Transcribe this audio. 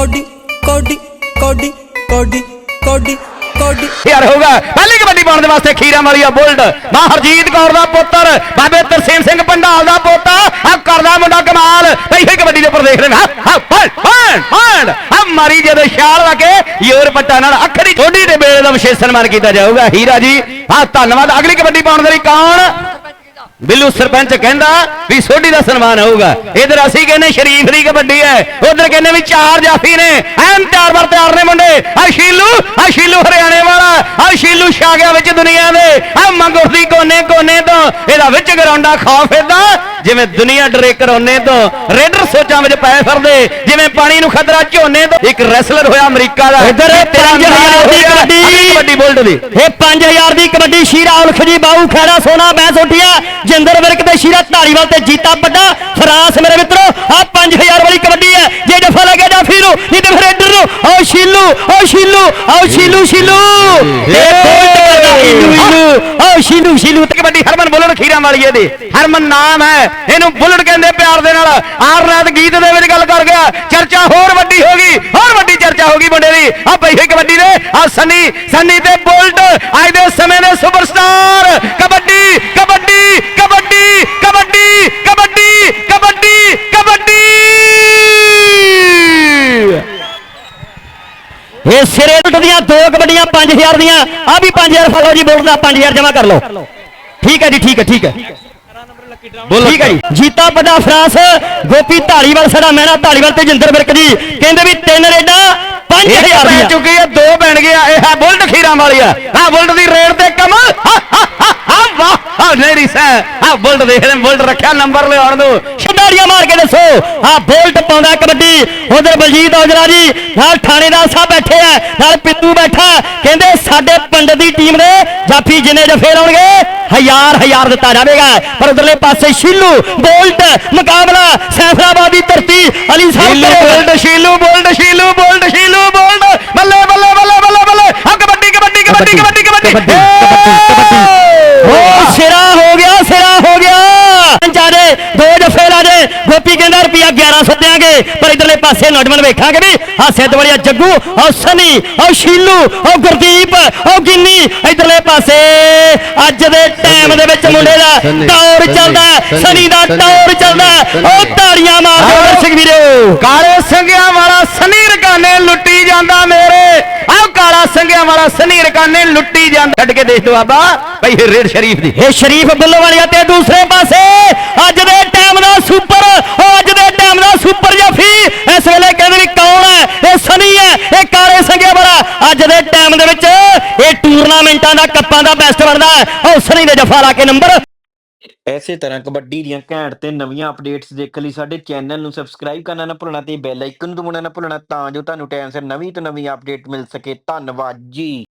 Cody ਕੋਡੀ ਕੋਡੀ ਕੋਡੀ ਕੋਡੀ ਕੋਡੀ। ਯਾਰ ਹੋਊਗਾ ਪਹਿਲੀ ਕਬੱਡੀ ਪਾਉਣ ਦੇ ਵਾਸਤੇ ਖੀਰਾਂ ਵਾਲੀ ਆ ਬੁਲਟ। ਮਾਂ ਹਰਜੀਤ ਕੌਰ ਦਾ ਪੁੱਤਰ, ਬਾਬੇ ਤਰਸੇਮ ਸਿੰਘ ਪੰਡਾਲ ਦਾ ਪੋਤਾ। ਆ ਕਰਦਾ ਮੁੰਡਾ ਕਮਾਲ। ਪਹਿਲੀ ਕਬੱਡੀ ਦੇ ਉੱਪਰ ਦੇਖ ਰਹੇ ਨੇ ਹਾਂ ਹਾਂ ਹਾਂ ਹਾਂ। ਆ ਮਾਰੀ ਜਦੋਂ ਛਾਲ ਲਾ ਕੇ ਯੋਰ ਪੱਟਾ ਨਾਲ ਅੱਖਰੀ ਛੋਟੀ ਦੇ ਬੇੜੇ ਦਾ ਵਿਸ਼ੇਸ਼ ਸਨਮਾਨ ਕੀਤਾ ਜਾਊਗਾ। ਹੀਰਾ ਜੀ ਆ ਧੰਨਵਾਦ। ਅਗਲੀ ਕਬੱਡੀ ਪਾਉਣ ਦੇ ਲਈ ਕੌਣ? ਬਿੱਲੂ ਸਰਪੰਚ ਕਹਿੰਦਾ ਵੀ ਸੋਢੀ ਦਾ ਸਨਮਾਨ ਹੋਊਗਾ ਇਧਰ ਅਸੀਂ ਕਹਿੰਦੇ ਸ਼ਰੀਫ ਦੀ ਕਬੱਡੀ ਹੈ। ਉਧਰ ਕਹਿੰਦੇ ਵੀ ਚਾਰ ਜਾਫੀ ਨੇ। ਐਨ ਤਿਆਰ ਵਰ ਤਿਆਰ ਨੇ ਮੁੰਡੇ। ਆ ਸ਼ੀਲੂ ਆ ਸ਼ੀਲੂ ਹਰਿਆਣੇ ਵਾਲਾ। ਆ ਸ਼ੀਲੂ ਛਾ ਗਿਆ ਵਿੱਚ ਦੁਨੀਆ ਦੇ। ਆ ਮੰਗੁਰ ਦੀ ਕੋਨੇ ਕੋਨੇ ਤੋਂ। ਇਹਦਾ ਵਿੱਚ ਗਰਾਉਂਡਾ ਖੌਫ ਏਦਾਂ ਜਿਵੇਂ ਦੁਨੀਆ ਡਰੇ ਕਰੋਨੇ ਤੋਂ ਰੇਡਰ ਸੋਚਾਂ ਵਿੱਚ ਪਏ ਫਿਰਦੇ ਜਿਵੇਂ ਪਾਣੀ ਨੂੰ ਖਤਰਾ ਝੋਨੇ ਤੋਂ। ਇੱਕ ਰੈਸਲਰ ਹੋਇਆ ਅਮਰੀਕਾ ਦਾ ਇੱਧਰ ਇਹ ਤੇਰਾ 5000 ਨਾਮ ਦੀ ਕਬੱਡੀ। ਕਬੱਡੀ ਬੁਲਟ ਦੀ। ਇਹ 5000 ਦੀ ਕਬੱਡੀ ਸ਼ੀਰਾ ਉਲਖ ਜੀ ਬਾਹੂ ਖੈੜਾ ਸੋਨਾ ਬੈਸ ਉੱਠਿਆ। ਜਿੰਦਰ ਵਿਰਕ ਤੇ ਸ਼ੀਰਾ ਧਾਰੀਵਾਲ ਤੇ ਜੀਤਾ ਵੱਡਾ ਫਰਾਂਸ ਮੇਰੇ ਮਿੱਤਰੋ ਆ 5000 ਵਾਲੀ ਕਬੱਡੀ ਹੈ। ਜੇ ਜਫਾ ਲੱਗਿਆ ਜਾਫੀ ਨੂੰ ਨਹੀਂ ਤੇ ਫਿਰ ਇੱਧਰ ਨੂੰ ਓ ਸ਼ੀਲੂ ਓ ਸ਼ੀਲੂ ਓ ਸ਼ੀਲੂ ਸ਼ੀਲੂ। ਇਹ ਬੋਲਟ ਓ ਸ਼ੀਲੂ ਸ਼ੀਲੂ ਤੇ ਕਬੱਡੀ ਹਰਮਨ ਬੁਲਟ ਖੀਰਾਂ ਵਾਲੀ ਇਹਦੀ। ਹਰਮਨ ਨਾਮ ਹੈ ਇਹਨੂੰ ਬੁਲਟ ਕਹਿੰਦੇ ਪਿਆਰ ਦੇ ਨਾਲ। ਆਰਨਾਥ ਗੀਤ ਦੇ ਵਿੱਚ ਗੱਲ ਕਰ ਗਿਆ ਚਰਚਾ ਹੋਰ ਵੱਡੀ ਹੋ ਗਈ ਹੋਰ ਵੱਡੀ ਚਰਚਾ ਹੋ ਗਈ ਮੁੰਡੇ ਦੀ। ਆ ਹੋਈ ਕਬੱਡੀ ਦੇ ਆ ਸਨੀ ਸਨੀ ਤੇ ਬੁਲਟ ਅੱਜ ਦੇ ਸਮੇਂ ਦੇ ਸੁਪਰਸਟਾਰ ਕਬੱਡੀ ਕਬੱਡੀ ਕਬੱਡੀ ਕਬੱਡੀ ਕਬੱਡੀ ਕਬੱਡੀ ਕਬੱਡੀ। ਇਹ ਸਿਰੇ ਦੀਆਂ ਦੋ ਕਬੱਡੀਆਂ 5000 ਦੀਆਂ ਆ ਵੀ 5000 ਫੜੋ ਜੀ ਬੋਲਦਾ 5000 ਜਮਾ ਕਰ ਲਓ। ਠੀਕ ਹੈ ਜੀ ਠੀਕ ਹੈ ਠੀਕ ਹੈ। ਠੀਕ ਹੈ ਜੀ। ਜੀਤਾ ਵੱਡਾ ਫਰਾਂਸ ਗੋਪੀ ਢਾਲੀਵਾਲ ਸਾਡਾ ਮਹਿਣਾ ਢਾਲੀਵਾਲ ਤੇ ਜਿੰਦਰ ਵਿਰਕ ਜੀ। ਕਹਿੰਦੇ ਵੀ ਤਿੰਨ ਰੇਡਾਂ 5000 ਇਹ ਪੈ ਦੀਆਂ। ਚੁੱਕੀ ਹੈ ਦੋ ਬਣ ਗਿਆ। ਇਹ ਹੈ ਬੁਲਟ ਖੀਰਾਂ ਵਾਲੀ ਆ ਆ ਬੁਲਟ ਦੀ ਰੇਡ ਵਾਹ ਆ ਨੇਰੀ ਸੈ ਆ ਬੁਲਟ ਦੇਖ ਲੈ ਬੁਲਟ ਰੱਖਿਆ ਨੰਬਰ ਲਿਆਉਣ ਨੂੰ ਛਡਾੜੀਆਂ ਮਾਰ ਕੇ ਦੱਸੋ ਆ ਬੋਲਟ ਪਾਉਂਦਾ ਕਬੱਡੀ ਉਧਰ ਬਲਜੀਤ ਔਜਲਾ ਜੀ ਨਾਲ ਥਾਣੇਦਾਰ ਸਾਹਿਬ ਬੈਠੇ ਆ ਨਾਲ ਪਿੱਤੂ ਬੈਠਾ ਕਹਿੰਦੇ ਸਾਡੇ ਪਿੰਡ ਦੀ ਟੀਮ ਦੇ ਜਾਫੀ ਜਿੰਨੇ ਜਫੇ ਲਾਉਣਗੇ ਹਜ਼ਾਰ ਹਜ਼ਾਰ ਦਿੱਤਾ ਜਾਵੇਗਾ ਪਰ ਉਧਰਲੇ ਪਾਸੇ ਸ਼ੀਲੂ ਬੋਲਟ ਮੁਕਾਬਲਾ ਸੈਫਰਾਬਾਦ ਦੀ ਧਰਤੀ ਅਲੀ ਸਾਹਿਬ ਸ਼ੀਲੂ ਤੇ Bullet Sheelu Bullet Sheelu Bullet Sheelu Bullet ਬੱਲੇ ਬੱਲੇ ਬੱਲੇ ਬੱਲੇ ਬੱਲੇ ਆ ਕਬੱਡੀ ਕਬੱਡੀ ਕਬੱਡੀ ਕਬੱਡੀ ਕਬੱਡੀ ਕਬੱਡੀ, ਓ ਸਿਰਾ ਹੋ ਗਿਆ ਸਿਰਾ ਹੋ ਗਿਆ ਚਾਰੇ ਦੋ ਜਫੇ ਲਾ ਦੇ ਗੋਪੀ ਕਹਿੰਦਾ ਰੁਪਿਆ 1100 ਦਿਆਂਗੇ ਪਰ ਇਧਰਲੇ ਪਾਸੇ ਨੌਜਵਾਨ ਵੇਖਾਂਗੇ ਵੀ ਆ ਸਿੱਧਵੜੀਆ ਜੱਗੂ ਓ ਸਨੀ ਓ ਸ਼ੀਲੂ ਓ ਗੁਰਦੀਪ ਓ ਗਿੰਨੀ ਇਧਰਲੇ ਪਾਸੇ ਅੱਜ ਦੇ ਟਾਈਮ ਦੇ ਵਿੱਚ ਮੁੰਡੇ ਦਾ ਟੌਰ ਚੱਲਦਾ ਸਨੀ ਦਾ ਟੌਰ ਚੱਲਦਾ ਹੈ। ਓ ਤਾੜੀਆਂ ਮਾਰ ਦਿਓ ਦਰਸ਼ਕ ਵੀਰੋ। ਕਾਲੇ ਸੰਗਿਆਂ ਵਾਲਾ ਸਨੀ ਰਕਾਨੇ ਲੁੱਟੀ ਜਾਂਦਾ ਮੇਰੇ। ਆਹ ਕਾਲਾ ਸੰਗਿਆਂ ਵਾਲਾ ਸਨੀ ਰਕਾਨੇ ਲੁੱਟੀ ਜਾਂਦਾ। ਛੱਡ ਕੇ ਦੇਖ ਦੋ ਬਾਬਾ ਭਈ ਇਹ ਰੇਡ ਸ਼ਰੀਫ ਦੀ। ਇਹ ਸ਼ਰੀਫ ਬੱਲੋਵਾਲੀਆ ਤੇ ਦੂਸਰੇ ਪਾਸੇ ਅੱਜ ਦੇ ਟਾਈਮ ਦਾ ਸੁਪਰ ਉਹ ਅੱਜ ਦੇ ਟਾਈਮ ਦਾ ਸੁਪਰ ਜਾਫੀ ਇਸ ਵੇਲੇ ਕਹਿੰਦੇ ਵੀ ਕੌਣ ਹੈ ਇਹ ਸਨੀ ਹੈ ਇਹ ਕਾਲੇ ਸੰਗਿਆ ਵਾਲਾ ਅੱਜ ਦੇ ਟਾਈਮ ਦੇ ਵਿੱਚ ਇਹ ਟੂਰਨਾਮੈਂਟਾਂ ਦਾ, ਕੱਪਾਂ ਦਾ ਬੈਸਟ ਬਣਦਾ ਹੈ। ਦੇ ਜਫਾ ਲਾ ਕੇ ਨੰਬਰ। ਐਸੇ ਤਰ੍ਹਾਂ ਕਬੱਡੀ ਦੀਆਂ ਘੈਂਟ ਤੇ ਨਵੀਆਂ ਅਪਡੇਟਸ ਦੇਖਣ ਲਈ ਸਾਡੇ ਚੈਨਲ ਨੂੰ ਸਬਸਕ੍ਰਾਈਬ ਕਰਨਾ ਨਾ ਭੁੱਲਣਾ ਤੇ ਬੈਲ ਆਈਕਨ ਨੂੰ ਦਬਾਉਣਾ ਨਾ ਭੁੱਲਣਾ ਤਾਂ ਜੋ ਤੁਹਾਨੂੰ ਟਾਈਮ ਸਿਰ ਨਵੀਂ ਤੋਂ ਨਵੀਂ ਅਪਡੇਟ ਮਿਲ ਸਕੇ। ਧੰਨਵਾਦ ਜੀ।